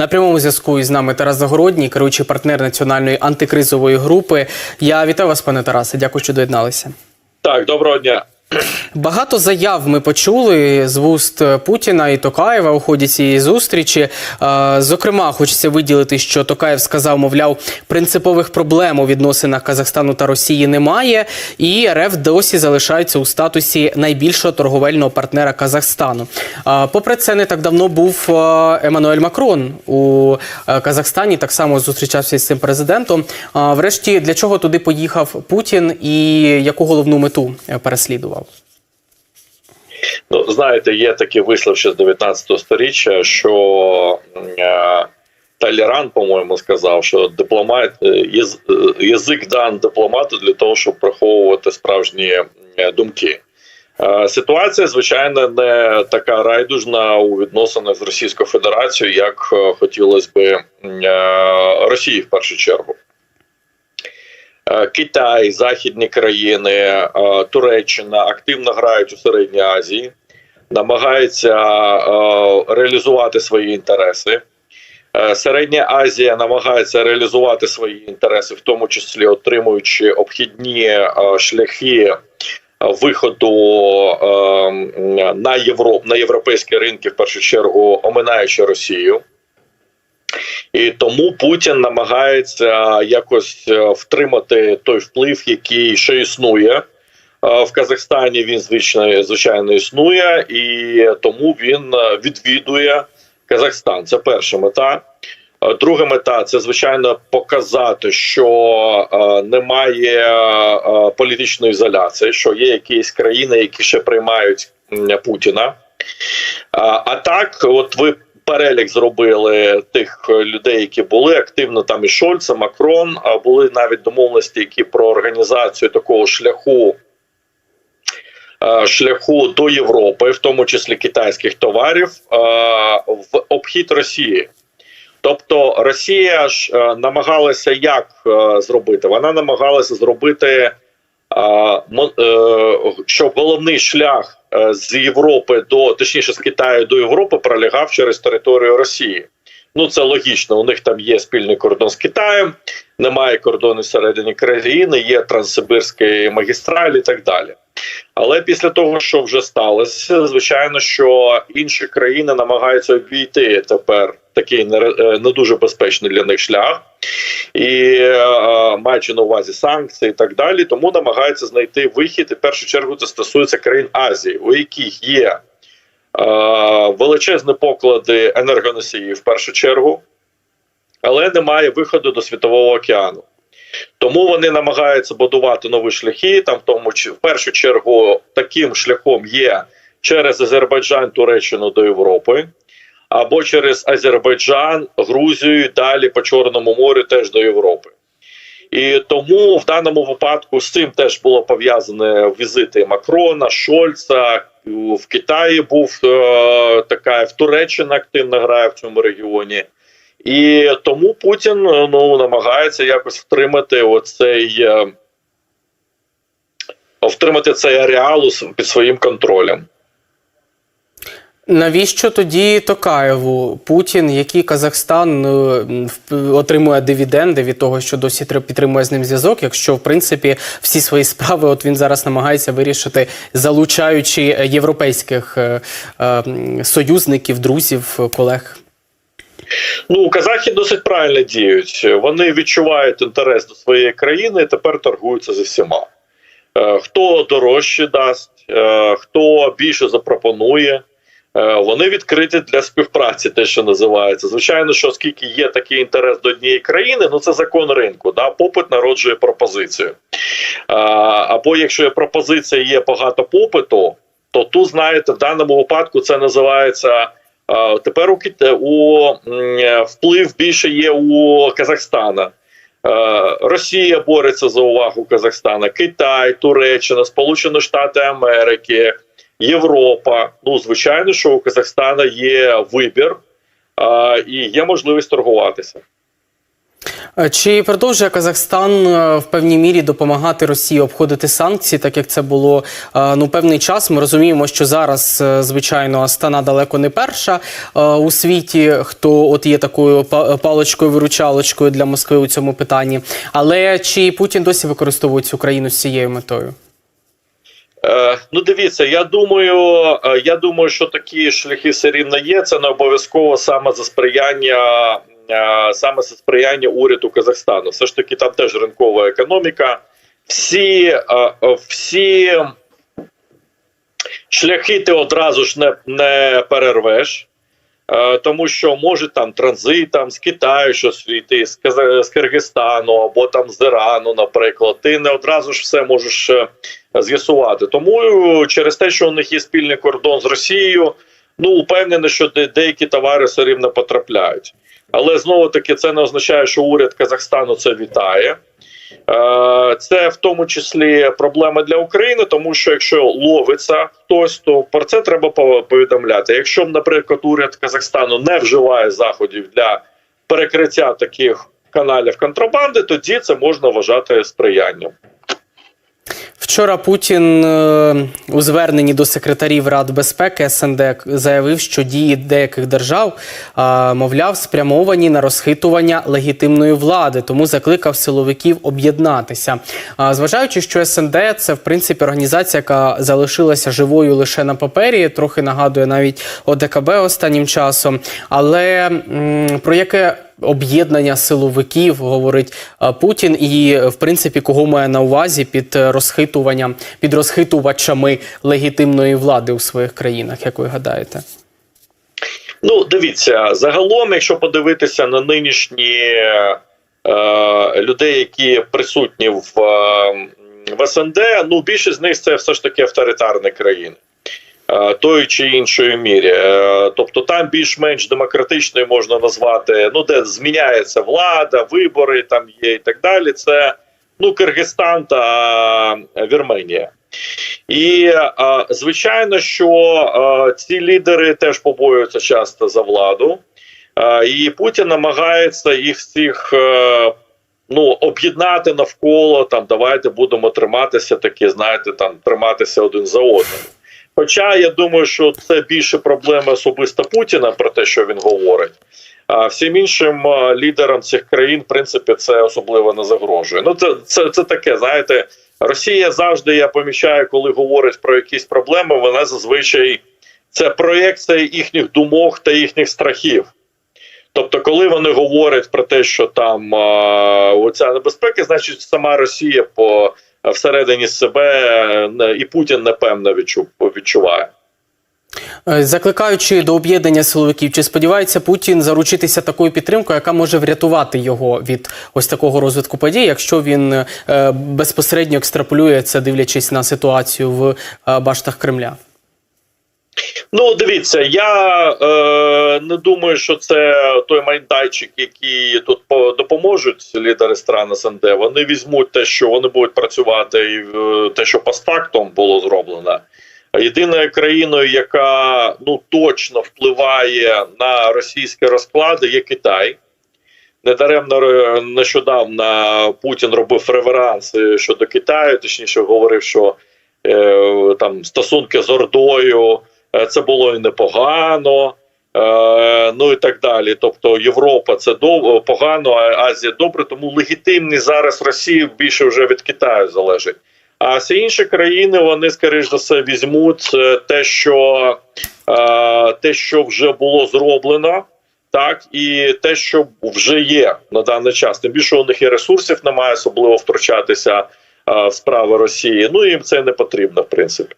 На прямому зв'язку із нами Тарас Загородній, керуючий партнер національної антикризової групи. Я вітаю вас, пане Тарасе. Дякую, що доєдналися. Так, доброго дня. Багато заяв ми почули з вуст Путіна і Токаєва у ході цієї зустрічі. Е, Зокрема, хочеться виділити, що Токаєв сказав, мовляв, принципових проблем у відносинах Казахстану та Росії немає, і РФ досі залишається у статусі найбільшого торговельного партнера Казахстану. Е, Попри це, не так давно був е, Еммануель Макрон у е, Казахстані. Так само зустрічався з цим президентом. Врешті, для чого туди поїхав Путін і яку головну мету е, переслідував? Ну, знаєте, є такий вислів ще з 19 століття, що е, Таліран, по-моєму, сказав, що дипломат е, е, язик дан дипломату для того, щоб приховувати справжні думки. Ситуація, звичайно, не така райдужна у відносинах з Російською Федерацією, як хотілося би Росії в першу чергу. Е, Китай, західні країни, е, Туреччина активно грають у Середній Азії, намагаються е, реалізувати свої інтереси. Середня Азія намагається реалізувати свої інтереси, в тому числі отримуючи обхідні шляхи виходу на Європ, на європейські ринки, в першу чергу, оминаючи Росію. І тому Путін намагається якось е, втримати той вплив, який ще існує. Е, В Казахстані він звично, звичайно існує, і тому він е, відвідує Казахстан. Це перша мета. Друга мета це звичайно показати, що немає політичної ізоляції, що є якісь країни, які ще приймають Путіна. А так, от ви перелік зробили тих е, людей, які були активно там і Шольц, і Макрон. А були навіть домовленості, які про організацію такого шляху. е, Шляху до Європи, в тому числі китайських товарів, е, в обхід Росії. Тобто Росія ж намагалася як зробити? Вона намагалася зробити, е, е, головний шлях е, з Європи до точніше з Китаю до Європи пролягав через територію Росії. Ну це логічно. У них там є спільний кордон з Китаєм, немає кордону всередині країни, є транссибирські магістралі і так далі. Але після того, що вже сталося, звичайно, що інші країни намагаються обійти тепер такий е, не дуже безпечний для них шлях, і е, маючи на увазі санкції і так далі, тому намагаються знайти вихід. І в першу чергу це стосується країн Азії, у яких є е, величезні поклади енергоносіїв в першу чергу, але немає виходу до світового океану. Тому вони намагаються будувати нові шляхи. Там в тому в першу чергу таким шляхом є через Азербайджан, Туреччину до Європи, або через Азербайджан, Грузію, далі по Чорному морю теж до Європи. І тому в даному випадку з цим теж було пов'язане візити Макрона, Шольца. В Китаї був е, така в Туреччина активно грає в цьому регіоні. І тому Путін е, ну намагається якось втримати оцей е, втримати цей ареал під своїм контролем. Навіщо тоді Токаєву Путін, який Казахстан е, отримує дивіденди від того, що досі тр- підтримує з ним зв'язок, якщо в принципі всі свої справи от він зараз намагається вирішити, залучаючи європейських е, е, м, союзників, друзів, колег? Ну казахи досить правильно діють. Вони відчувають інтерес до своєї країни і тепер торгуються зі всіма. Е, Хто дорожче дасть, е, хто більше запропонує. Е, Вони відкриті для співпраці, те, що називається. Звичайно, що оскільки є такий інтерес до однієї країни, ну це закон ринку. Да? Попит народжує пропозицію. Або якщо є пропозиція, є багато попиту, то тут, знаєте, в даному випадку це називається. Тепер у, у вплив більше є у Казахстана. Е, Росія бореться за увагу Казахстана, Китай, Туреччина, Сполучені Штати Америки, Європа. Ну, звичайно, що у Казахстана є вибір а, і є можливість торгуватися. Чи продовжує Казахстан е, в певній мірі допомагати Росії обходити санкції, так як це було е, ну певний час? Ми розуміємо, що зараз, е, звичайно, Астана далеко не перша у світі, хто от є такою па- паличкою виручалочкою для Москви у цьому питанні. Але чи Путін досі використовує цю країну з цією метою? Е, ну, дивіться, я думаю, е, я думаю, що такі шляхи все рівно є. Це не обов'язково саме за сприяння, е, саме за сприяння уряду Казахстану. Все ж таки, там теж ринкова економіка. Всі, всі шляхи ти одразу ж не, не перервеш. Тому що може там транзитом з Китаю щось йти, з, Киргизстану або там з Ірану, наприклад, ти не одразу ж все можеш з'ясувати. Тому е, через те, що у них є спільний кордон з Росією, ну упевнений, що деякі товари все рівно потрапляють. Але знову таки це не означає, що уряд Казахстану це вітає. Е, Це в тому числі проблема для України, тому що якщо ловиться хтось, то про це треба повідомляти. Якщо, наприклад, уряд Казахстану не вживає заходів для перекриття таких каналів контрабанди, тоді це можна вважати сприянням. Вчора Путін е, у зверненні до секретарів Рад безпеки СНД заявив, що дії деяких держав, мовляв, спрямовані на розхитування легітимної влади, тому закликав силовиків об'єднатися. Зважаючи, що СНД це в принципі організація, яка залишилася живою лише на папері, трохи нагадує навіть ОДКБ останнім часом. Але про яке об'єднання силовиків, говорить е, Путін, і в принципі, кого має на увазі під е, розхитуванням, під розхитувачами легітимної влади у своїх країнах, як ви гадаєте? Ну, дивіться, загалом, якщо подивитися на нинішні е, людей, які присутні в, е, в СНД, ну більшість з них це все ж таки авторитарні країни. Е, Тої чи іншої мірі, Е, тобто там більш-менш демократичною можна назвати, ну де зміняється влада, вибори там є і так далі. Це ну Киргизстан та е, Вірменія. І звичайно, що ці лідери теж побоюються часто за владу, і Путін намагається їх всіх ну, об'єднати навколо там. Давайте будемо триматися такі, знаєте, там триматися один за одним. Хоча я думаю, що це більше проблеми особисто Путіна про те, що він говорить. А всім іншим лідерам цих країн, в принципі, це особливо не загрожує. Ну, це, це, це таке, знаєте, Росія завжди я помічаю, коли говорить про якісь проблеми, вона зазвичай це проєкція їхніх думок та їхніх страхів. Тобто, коли вони говорять про те, що там а, оця небезпека, значить сама Росія по всередині себе е, і Путін напевно відчу, відчуває. Е, Закликаючи до об'єднання силовиків, чи сподівається Путін заручитися такою підтримкою, яка може врятувати його від ось такого розвитку подій, якщо він е, безпосередньо екстраполює це, дивлячись на ситуацію в баштах Кремля? Ну, дивіться, я е, не думаю, що це той майданчик, який тут допоможуть лідери стран СНД. Вони візьмуть те, що вони будуть працювати, і е, те, що постфактом було зроблено. Єдиною країною, яка ну точно впливає на російські розклади, є Китай. Недаремно е, нещодавно Путін робив реверанс е, щодо Китаю, точніше говорив, що е, там стосунки з Ордою. Е, це було і непогано, е, ну і так далі. Тобто Європа це дов- погано, а Азія добре, тому легітимність зараз Росії більше вже від Китаю залежить. А всі інші країни вони, скоріш за все, візьмуть е, те, що, е, те, що вже було зроблено. Так, і те, що вже є на даний час, тим більше у них і ресурсів немає, особливо втручатися е, в справи Росії. Ну їм це не потрібно, в принципі.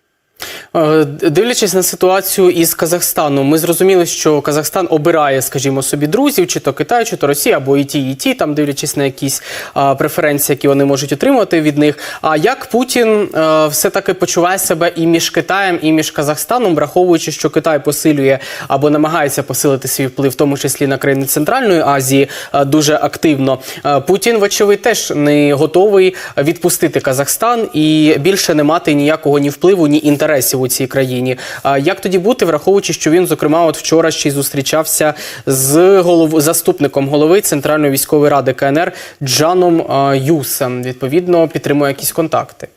Е, Дивлячись на ситуацію із Казахстаном, ми зрозуміли, що Казахстан обирає, скажімо собі, друзів, чи то Китай, чи то Росія, або і ті, і ті, там дивлячись на якісь а, преференції, які вони можуть отримати від них. А як Путін е, все таки почуває себе і між Китаєм, і між Казахстаном, враховуючи, що Китай посилює або намагається посилити свій вплив, в тому числі на країни Центральної Азії, е, дуже активно. Е, Путін, вочевидь, теж не готовий відпустити Казахстан і більше не мати ніякого ні впливу, ні інтересів у цій країні. А як тоді бути, враховуючи, що він, зокрема, от вчора ще й зустрічався з голов... заступником голови Центральної військової ради КНР Джаном а, Юсем. Відповідно, підтримує якісь контакти.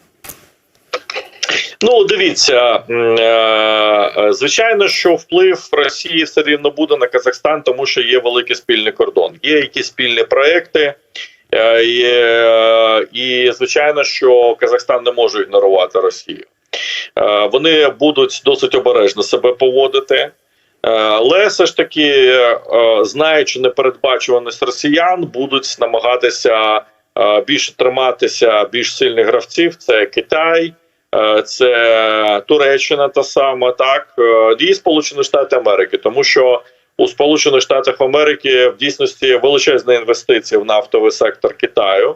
Ну, дивіться, е, е, звичайно, що вплив Росії все рівно буде на Казахстан, тому що є великий спільний кордон. Є якісь спільні проекти, і, е, і звичайно, що Казахстан не може ігнорувати Росію. Е, Вони будуть досить обережно себе поводити. Е, Але все ж таки, е, знаючи непередбачуваність росіян, будуть намагатися більше триматися більш сильних гравців. Це Китай, це Туреччина та сама, так і Сполучені Штати Америки, тому що у Сполучених Штатах Америки в дійсності величезна інвестиція в нафтовий сектор Китаю.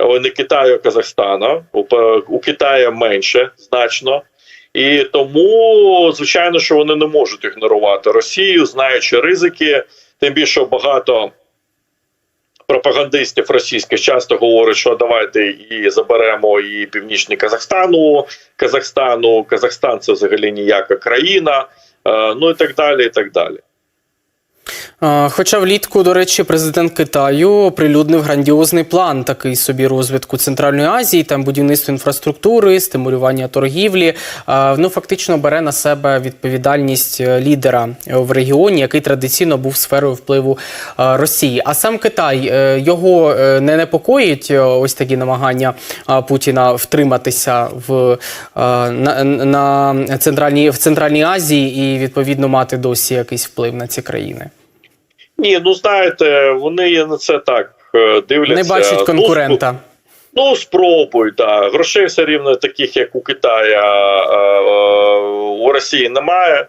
Не Китаю, а Казахстана. У, у Китаю менше значно. І тому, звичайно, що вони не можуть ігнорувати Росію, знаючи ризики. Тим більше багато пропагандистів російських часто говорять, що давайте і заберемо і північний Казахстану, Казахстану, Казахстан це взагалі ніяка країна, е, ну і так далі. і так далі. Хоча влітку, до речі, президент Китаю оприлюднив грандіозний план такий собі розвитку Центральної Азії, там будівництво інфраструктури, стимулювання торгівлі. Ну фактично бере на себе відповідальність е, лідера е, в регіоні, який традиційно був сферою впливу е, Росії. А сам Китай його не непокоїть ось такі намагання Путіна втриматися в на, на центральній в Центральній Азії і відповідно мати досі якийсь вплив на ці країни. Ні, ну знаєте, вони на це так е, дивляться. Не бачить Ну, конкурента. Ну, спробуй, да. Грошей все рівно таких, як у Китая, е, у Росії немає.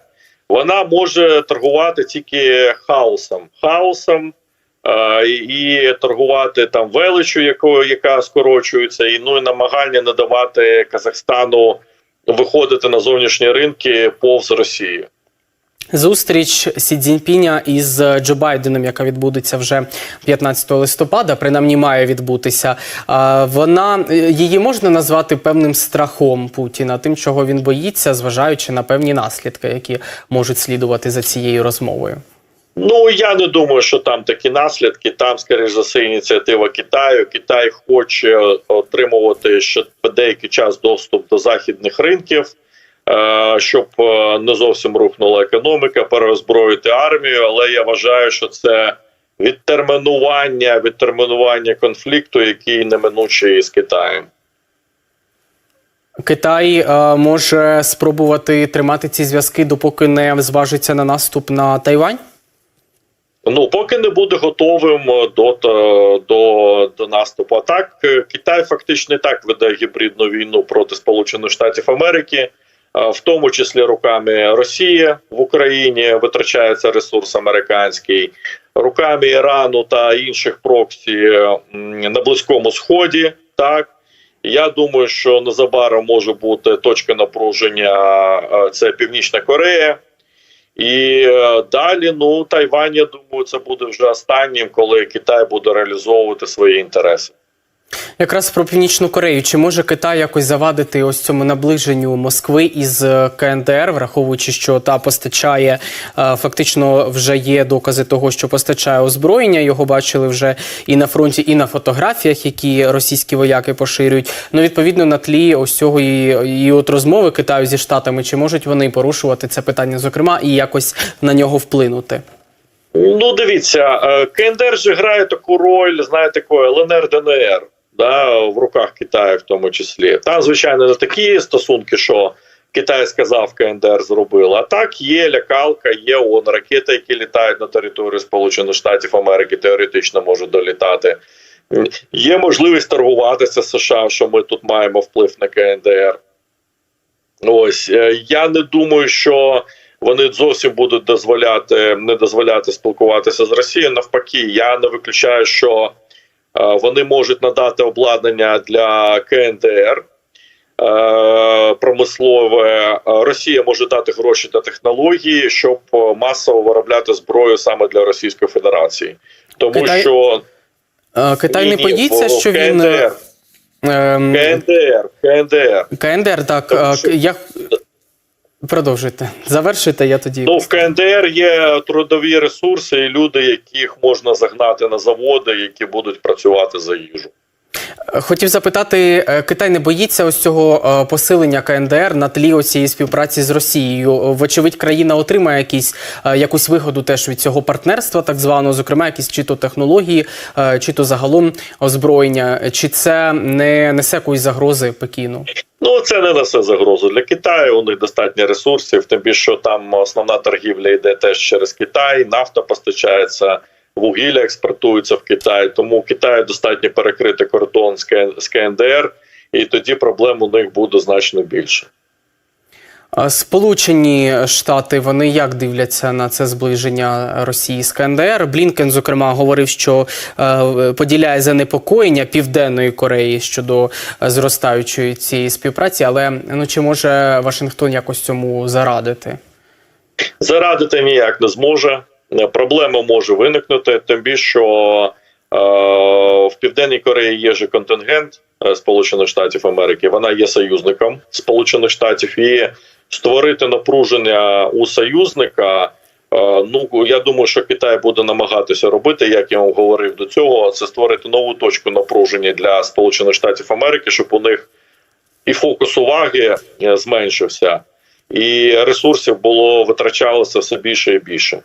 Вона може торгувати тільки хаосом. Хаосом і торгувати там величу, якою, яка скорочується, і ну і намагання не давати Казахстану виходити на зовнішні ринки повз Росію. Зустріч Сі Цзіньпіня із Джо Байденом, яка відбудеться вже 15 листопада, принаймні має відбутися. Вона її можна назвати певним страхом Путіна, тим, чого він боїться, зважаючи на певні наслідки, які можуть слідувати за цією розмовою. Ну я не думаю, що там такі наслідки. Там, скоріш за все, ініціатива Китаю. Китай хоче отримувати ще деякий час доступ до західних ринків, щоб е, не зовсім рухнула економіка, переозброїти армію. Але я вважаю, що це відтермінування, відтермінування конфлікту, який неминучий з Китаєм. Китай е, може спробувати тримати ці зв'язки, допоки не зважиться на наступ на Тайвань. Ну, поки не буде готовим до, до, до наступу. А так, е, Китай фактично і так веде гібридну війну проти Сполучених Штатів Америки, е, в тому числі руками Росії в Україні витрачається ресурс американський, руками Ірану та інших проксі на Близькому Сході. Так. Я думаю, що незабаром може бути точка напруження. Це Північна Корея. І е, далі, ну Тайвань, я думаю, це буде вже останнім, коли Китай буде реалізовувати свої інтереси. Якраз про північну Корею. Чи може Китай якось завадити ось цьому наближенню Москви із е, КНДР, враховуючи, що та постачає е, фактично вже є докази того, що постачає озброєння. Його бачили вже і на фронті, і на фотографіях, які російські вояки поширюють. Ну відповідно на тлі ось цього і, і от розмови Китаю зі штатами, чи можуть вони порушувати це питання, зокрема, і якось на нього вплинути? Ну, дивіться, е, КНДР же грає таку роль, знаєте, ЛНР ДНР, да, в руках Китаю в тому числі. Там, звичайно, не такі стосунки, що Китай сказав, КНДР зробила. А так є лякалка, є ООН, ракети, які літають на територію Сполучених Штатів Америки, теоретично можуть долітати. Є можливість торгуватися з США, що ми тут маємо вплив на КНДР. Ось е, я не думаю, що вони зовсім будуть дозволяти не дозволяти спілкуватися з Росією. Навпаки, я не виключаю, що вони можуть надати обладнання для КНДР. е, Промислове Е, Росія може дати гроші та технології, щоб е, масово виробляти зброю саме для Російської Федерації, тому Китай- що Е, Китай Ні, не боїться, що він КНДР, е, ем, КНДР, КНДР. КНДР, так. Тому е, що- Я, Продовжуйте. Завершуйте, я тоді. Ну в КНДР є трудові ресурси і люди, яких можна загнати на заводи, які будуть працювати за їжу. Хотів запитати, е, Китай не боїться ось цього е, посилення КНДР на тлі цієї співпраці з Росією. Вочевидь, країна отримає якісь, е, якусь вигоду теж від цього партнерства, так званого, зокрема, якісь чи то технології, чи то загалом озброєння. Чи це не несе якоїсь загрози Пекіну? Ну це не несе загрозу для Китаю. У них достатньо ресурсів. Тим більше що там основна торгівля йде теж через Китай. Нафта постачається, вугілля експортується в Китай. Тому Китаю достатньо перекрити кордон з КНДР, і тоді проблем у них буде значно більше. Сполучені Штати вони як дивляться на це зближення Росії з КНДР? Блінкен, зокрема, говорив, що е, поділяє занепокоєння Південної Кореї щодо е, зростаючої цієї співпраці. Але ну чи може Вашингтон якось цьому зарадити? Зарадити ніяк не зможе. Е, Проблема може виникнути, тим більше, що е, в Південній Кореї є же контингент е, Сполучених Штатів Америки. Вона є союзником Сполучених Штатів і створити напруження у союзника. Ну я думаю, що Китай буде намагатися робити, як я вам говорив до цього, це створити нову точку напруження для Сполучених Штатів Америки, щоб у них і фокус уваги зменшився, і ресурсів було витрачалося все більше і більше.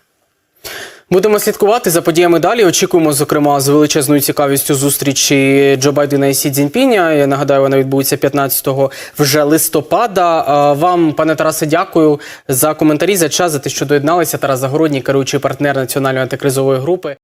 Будемо слідкувати за подіями далі. Очікуємо, зокрема, з величезною цікавістю зустрічі Джо Байдена і Сі Цзіньпіня. Я нагадаю, вона відбудеться 15 вже листопада. Вам, пане Тарасе, дякую за коментарі, за час, за те, що доєдналися. Тарас Загородній, керуючий партнер національної антикризової групи.